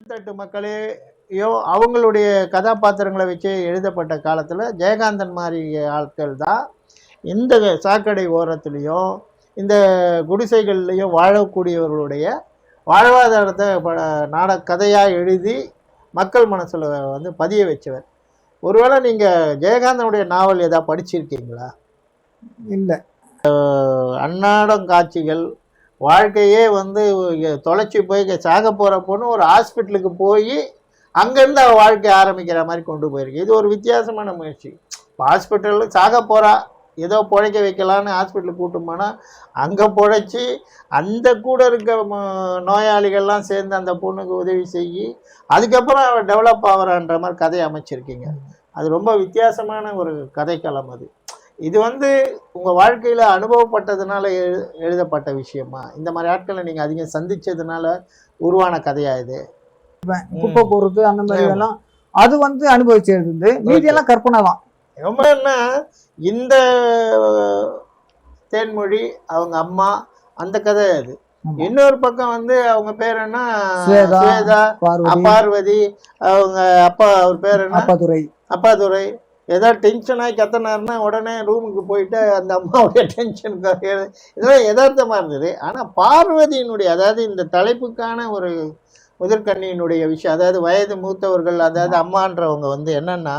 தட்டு மக்களையோ அவங்களுடைய கதாபாத்திரங்களை வச்சு எழுதப்பட்ட காலத்தில் ஜெயகாந்தன் மாதிரி ஆட்கள் தான் இந்த சாக்கடை ஓரத்துலேயும் இந்த குடிசைகள்லையும் வாழக்கூடியவர்களுடைய வாழ்வாதாரத்தை நாட கதையாக எழுதி மக்கள் மனசில் வந்து பதிய வச்சவர். ஒருவேளை நீங்கள் ஜெயகாந்தனுடைய நாவல் ஏதாவது படிச்சிருக்கீங்களா? இல்லை. அன்னாடம் காட்சிகள் வாழ்க்கையே வந்து தொலைச்சி போய் சாக போகிற பொண்ணு ஒரு ஹாஸ்பிட்டலுக்கு போய் அங்கேருந்து அவள் வாழ்க்கை ஆரம்பிக்கிற மாதிரி கொண்டு போயிருக்கு. இது ஒரு வித்தியாசமான முயற்சி. ஹாஸ்பிட்டலில் சாக போகிறா ஏதோ பிழைக்க வைக்கலான்னு ஹாஸ்பிட்டலுக்கு கூட்டுமானா போனால் அங்கே பிழைச்சி அந்த கூட இருக்க நோயாளிகள்லாம் சேர்ந்து அந்த பொண்ணுக்கு உதவி செய்யி அதுக்கப்புறம் அவள் டெவலப் ஆகிறான்ற மாதிரி கதையை அமைச்சிருக்கீங்க. அது ரொம்ப வித்தியாசமான ஒரு கதைக்களம் அது. இது வந்து உங்கள் வாழ்க்கையில் அனுபவப்பட்டதுனால எழு எழுதப்பட்ட விஷயமா? இந்த மாதிரி ஆட்களை நீங்கள் அதிகம் சந்திச்சதுனால உருவான கதையா இது? குப்பை போடுறது அந்த மாதிரி. எல்லாம் அது வந்து அனுபவிச்சு எழுதுது மீதி எல்லாம் கற்பனை தான் ரொம்ப என்ன இந்த தேன்மொழி அவங்க அம்மா அந்த கதை அது. இன்னொரு பக்கம் வந்து அவங்க பேர் என்ன? பார்வதி அவங்க அப்பா அவர் பேர் என்ன? அப்பாதுரை. அப்பாதுரை. ஏதாவது டென்ஷன் ஆகி கத்தினாருன்னா உடனே ரூமுக்கு போயிட்டு அந்த அம்மாவுடைய டென்ஷனுக்கு இதெல்லாம் யதார்த்தமாக இருந்தது. ஆனால் பார்வதியினுடைய அதாவது இந்த தலைப்புக்கான ஒரு முதற்கண்ணியினுடைய விஷயம் அதாவது வயது மூத்தவர்கள் அதாவது அம்மான்றவங்க வந்து என்னன்னா